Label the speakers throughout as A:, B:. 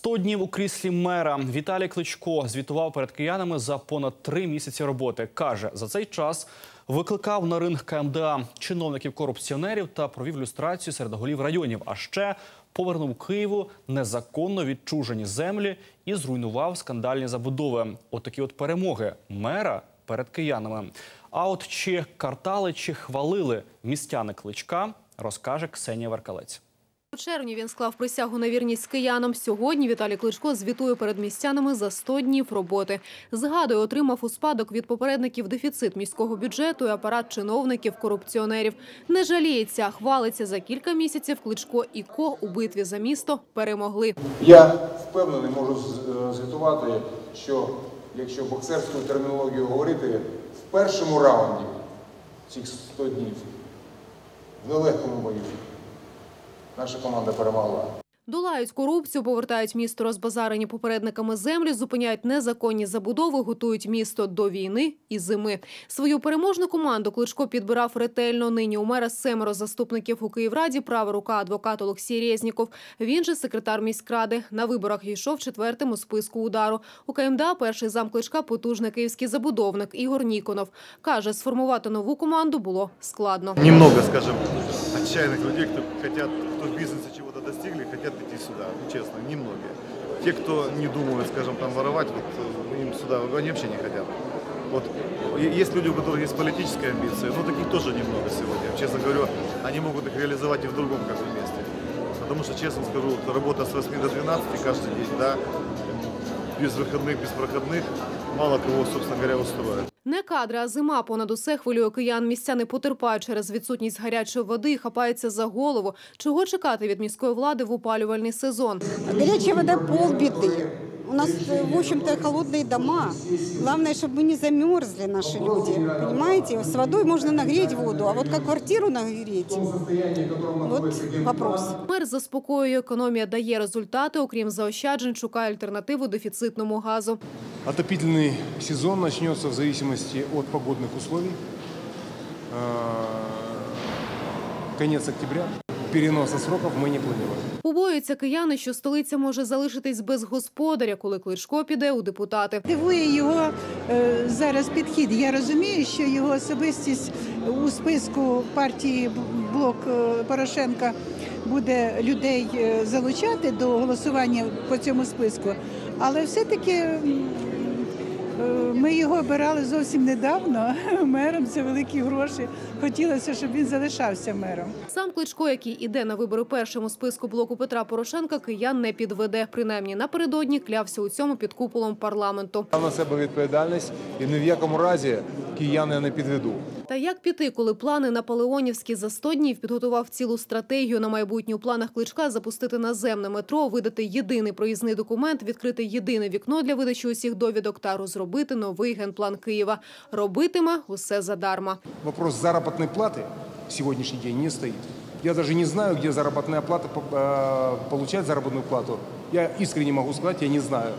A: 100 днів у кріслі мера Віталій Кличко звітував перед киянами за понад три місяці роботи. Каже, за цей час викликав на ринг КМДА чиновників корупціонерів та провів люстрацію серед голів районів. А ще повернув Києву незаконно відчужені землі і зруйнував скандальні забудови. Отакі от перемоги мера перед киянами. А от чи картали, чи хвалили містяни кличка, розкаже Ксенія Веркалець.
B: У червні він склав присягу на вірність киянам. Сьогодні Віталій Кличко звітує перед містянами за 100 днів роботи. Згадує, отримав у спадок від попередників дефіцит міського бюджету і апарат чиновників-корупціонерів. Не жаліється, хвалиться за кілька місяців Кличко і Ко у битві за місто перемогли.
C: Я впевнений, можу звітувати, що якщо боксерською термінологією говорити, в першому раунді цих 100 днів в нелегкому бою наша команда перемогла.
B: Долають корупцію, повертають місто розбазарені попередниками землі, зупиняють незаконні забудови, готують місто до війни і зими. Свою переможну команду Кличко підбирав ретельно. Нині у мера семеро заступників у Київраді, права рука адвокат Олексій Резніков. Він же секретар міськради. На виборах йшов четвертим у списку удару. У КМДА перший зам Кличка потужний київський забудовник Ігор Ніконов. Каже, сформувати нову команду було складно.
D: немного, скажем, отчаянных людей, кто хотят, кто в бизнесе чего-то достигли, хотят идти сюда. Ну, честно, немногие. Те, кто не думают, скажем, там воровать, вот э, им сюда, они вообще не хотят. Вот есть люди, у которых есть политическая амбиция, но таких тоже немного сегодня. Честно говорю, они могут их реализовать и в другом как месте. Потому что, честно скажу, работа с 8 до 12 каждый день, да, без выходных, без проходных, мало кого, собственно говоря, устроит.
B: Не кадри, а зима понад усе хвилює киян. Містяни потерпають через відсутність гарячої води і хапаються за голову. Чого чекати від міської влади в опалювальний сезон?
E: Гаряча вода полбеды. У нас, э, в общем-то, холодные дома. Главное, чтобы мы не замерзли, наши люди. Понимаете? С водой можно нагреть воду, а вот как квартиру нагреть, вот вопрос.
B: Мер заспокоює, економія дає результати. Окрім заощаджень, шукає альтернативу дефіцитному газу.
F: Отопительный сезон начнется в зависимости от погодных условий. Э, Конец октября. Переноса сроков мы не планируем.
B: Побоюються кияни, що столиця може залишитись без господаря, коли Кличко піде у депутати.
G: Дивує його е, зараз підхід. Я розумію, що його особистість у списку партії блок е, Порошенка буде людей е, залучати до голосування по цьому списку. Але все-таки м, е, ми його обирали зовсім недавно мером. Це великі гроші. Хотілося, щоб він залишався мером.
B: Сам Кличко, який іде на вибори першим у списку блоку Петра Порошенка, киян не підведе. Принаймні напередодні клявся у цьому під куполом парламенту.
F: Я на себе відповідальність і ні в якому разі кияни не підведу.
B: Та як піти, коли плани наполеонівські за 100 днів підготував цілу стратегію на майбутнє у планах Кличка запустити наземне метро, видати єдиний проїзний документ, відкрити єдине вікно для видачі усіх довідок та розробити новий генплан Києва. Робитиме усе задарма.
F: Вопрос заработной платы в сегодняшний день не стоит. Я даже не знаю, где заработная плата, э, получать заработную плату. Я искренне могу сказать, я не знаю,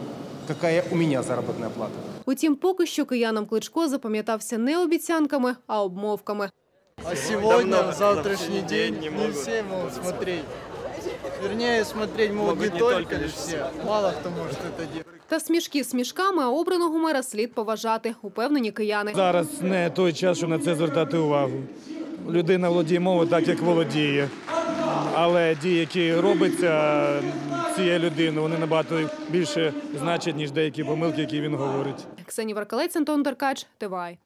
F: какая у меня заработная плата.
B: Утім, поки що киянам Кличко запам'ятався не обіцянками, а обмовками.
H: А сегодня, в завтрашний день, не все могут смотреть. Вернее, смотреть могут, не, только лишь все. Мало кто может это делать.
B: Та смішки смішками, а обраного мера слід поважати, упевнені кияни.
I: Зараз не той час, щоб на це звертати увагу. Людина володіє мовою так, як володіє. Але дії, які робиться цією людини. вони набагато більше значать, ніж деякі помилки, які він говорить.
B: Ксенія Варкалець, Антон Деркач, ТВАЙ.